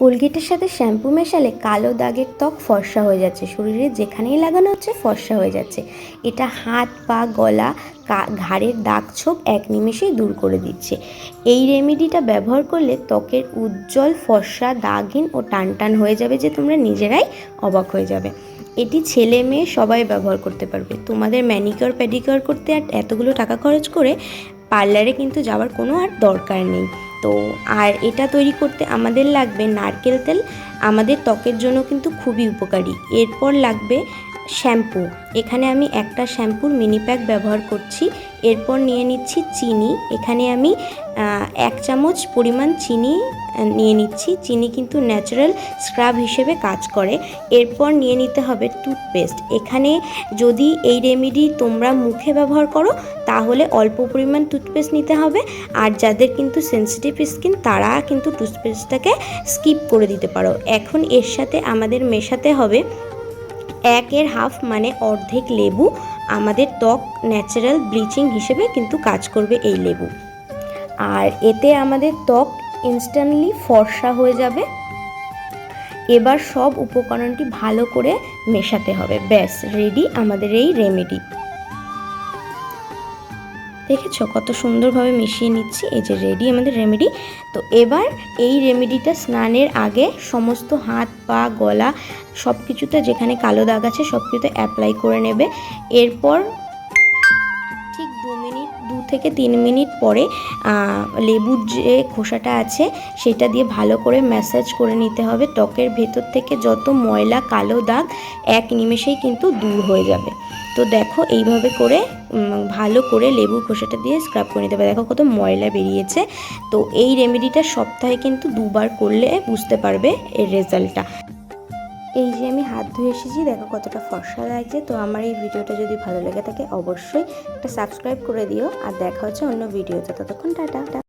কোলগেটের সাথে শ্যাম্পু মেশালে কালো দাগের ত্বক ফর্সা হয়ে যাচ্ছে। শরীরে যেখানেই লাগানো হচ্ছে, ফর্সা হয়ে যাচ্ছে। এটা হাত, পা, গলা ঘাড়ের দাগ ছোপ এক নিমেষেই দূর করে দিচ্ছে। এই রেমেডিটা ব্যবহার করলে ত্বকের উজ্জ্বল, ফর্সা, দাগহীন ও টানটান হয়ে যাবে যে তোমরা নিজেরাই অবাক হয়ে যাবে। এটি ছেলে মেয়ে সবাই ব্যবহার করতে পারবে। তোমাদের ম্যানিকিওর প্যাডিকিওর করতে আর এতগুলো টাকা খরচ করে পার্লারে কিন্তু যাওয়ার কোনো আর দরকার নেই। তো আর এটা তৈরি করতে আমাদের লাগবে নারকেল তেল, আমাদের ত্বকের জন্য কিন্তু খুবই উপকারী। এরপর লাগবে শ্যাম্পু। এখানে আমি একটা শ্যাম্পুর মিনি প্যাক ব্যবহার করছি। এরপর নিয়ে নিচ্ছি চিনি। এখানে আমি এক চামচ পরিমাণ চিনি নিয়ে নিচ্ছি। চিনি কিন্তু ন্যাচারাল স্ক্রাব হিসেবে কাজ করে। এরপর নিয়ে নিতে হবে টুথপেস্ট এখানে যদি এই রেমেডি তোমরা মুখে ব্যবহার করো, তাহলে অল্প পরিমাণ টুথপেস্ট নিতে হবে। আর যাদের কিন্তু সেনসিটিভ স্কিন তারা কিন্তু টুথপেস্টটাকে স্কিপ করে দিতে পারো। এখন এর সাথে আমাদের মেশাতে হবে একের হাফ মানে অর্ধেক লেবু আমাদের ত্বক ন্যাচারাল ব্লিচিং হিসেবে কিন্তু কাজ করবে এই লেবু। আর এতে আমাদের ত্বক ইনস্ট্যান্টলি ফর্সা হয়ে যাবে। এবার সব উপকরণটি ভালো করে মেশাতে হবে। ব্যাস রেডি আমাদের এই রেমেডি দেখেছ? কত সুন্দরভাবে মিশিয়ে নিচ্ছি। এই যে রেডি আমাদের রেমেডি তো এবার এই রেমেডিটা স্নানের আগে সমস্ত হাত, পা, গলা সব কিছুতে যেখানে কালো দাগ আছে সব কিছুতে অ্যাপ্লাই করে নেবে। এরপর মিনিট, দু থেকে তিন মিনিট পরে লেবুর যে খোসাটা আছে, সেটা দিয়ে ভালো করে ম্যাসাজ করে নিতে হবে। ত্বকের ভেতর থেকে যত ময়লা, কালো দাগ, এক নিমেষেই কিন্তু দূর হয়ে যাবে। তো দেখো, এইভাবে করে ভালো করে লেবুর খোসাটা দিয়ে স্ক্রাব করে নিতে হবে। দেখো কত ময়লা বেরিয়েছে। তো এই রেমেডিটা সপ্তাহে কিন্তু দুবার করলে বুঝতে পারবে এর রেজাল্টটা ধুয়ে এসেছি। দেখো কতটা ফর্সা লাগছে। তো আমার এই ভিডিওটা যদি ভালো লেগে থাকে, অবশ্যই একটা সাবস্ক্রাইব করে দিও। আর দেখা হচ্ছে অন্য ভিডিওতে। ততক্ষণ টাটা।